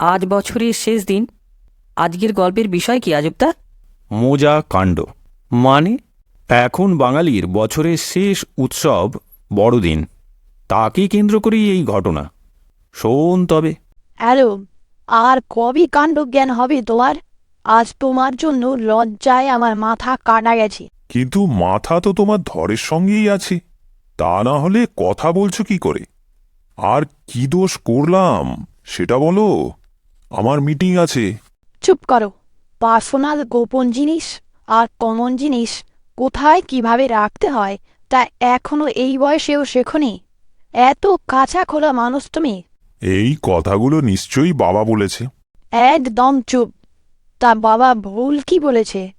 আজ বছরের শেষ দিন। আজকের গল্পের বিষয় কি আজবদা মোজা কাণ্ড। মানে এখন বাঙালির বছরের শেষ উৎসব বড়দিন। তাকে কেন্দ্র করেই এই ঘটনা। শোন তবে। হ্যালো আর কবে কাণ্ড জ্ঞান হবে তোমার? আজ তোমার জন্য লজ্জায় আমার মাথা কাটা গেছে। কিন্তু মাথা তো তোমার ধরের সঙ্গেই আছে। তা না হলে কথা বলছো কি করে? আর কি দোষ করলাম সেটা বলো। আমার মিটিং আছে। চুপ করো। পার্সোনাল গোপন জিনিস আর কমন জিনিস কোথায় কীভাবে রাখতে হয় তা এখনও এই বয়সেও শেখনি। এত কাঁচা খোলা মানুষ তুমি। এই কথাগুলো নিশ্চয়ই বাবা বলেছে। একদম চুপ। তা বাবা ভুল কি বলেছে?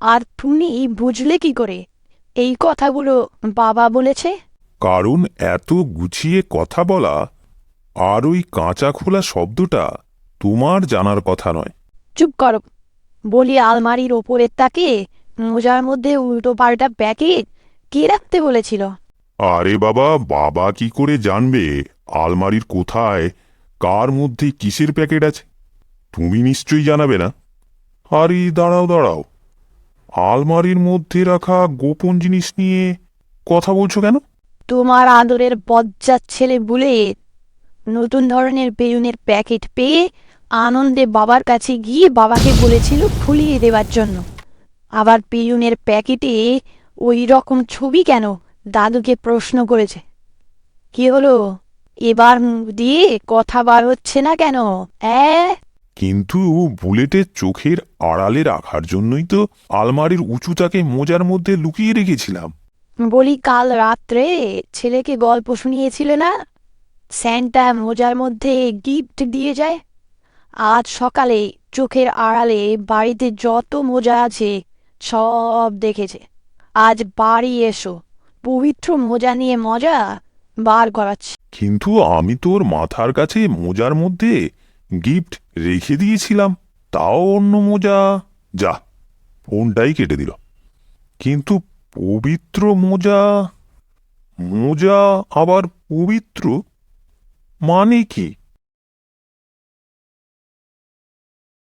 আর তুমি বুঝলে কি করে? এই কথাগুলো বাবা বলেছে? কারণ এত গুছিয়ে কথা বলা আর ওই কাঁচা খোলা শব্দটা তোমার জানার কথা নয়। চুপ করো। বলি আলমারির ওপরের তাকে মোজার মধ্যে উল্টো পাল্টা প্যাকেট কে রাখতে বলেছিল? আরে বাবা বাবা কি করে জানবে? আলমারির কোথায়? কার মধ্যে কিসের প্যাকেট আছে? তুমি নিশ্চয়ই জানাবে না? আরে দাঁড়াও দাঁড়াও। আলমারির মধ্যে রাখা গোপন জিনিস নিয়ে কথা বলছো কেন? তোমার আদরের বজ্জাত ছেলে বলে নতুন ধরনের বেলুনের প্যাকেট পেয়ে আনন্দে বাবার কাছে গিয়ে বাবাকে বলেছিল ফুলিয়ে দেওয়ার জন্য। আবার বেলুনের প্যাকেটে ওই রকম ছবি কেন দাদুকে প্রশ্ন করেছে। কি হলো? এবার দিয়ে কথা বার হচ্ছে না কেন? অ্যাঁ? কিন্তু বুলেটের চোখের আড়ালে রাখার জন্যই তো আলমারির উঁচুটাকে মোজার মধ্যে লুকিয়ে রেখেছিলাম। বলি কাল রাত্রে ছেলেকে গল্প শুনিয়েছিলে না? স্যান্টা মোজার মধ্যে গিফট দিয়ে যায়? আজ সকালে চোখের আড়ালে বাড়িতে যত মোজা আছে সব দেখেছে। আজ বাড়ি এসো, পবিত্র মোজা নিয়ে মজা বার করাচ্ছে। কিন্তু আমি তোর মাথার কাছে মোজার মধ্যে গিফট রেখে দিয়েছিলাম, তাও অন্য মোজা। যা, ফোনটাই কেটে দিল। কিন্তু পবিত্র মোজা মোজা আবার পবিত্র মানে কি?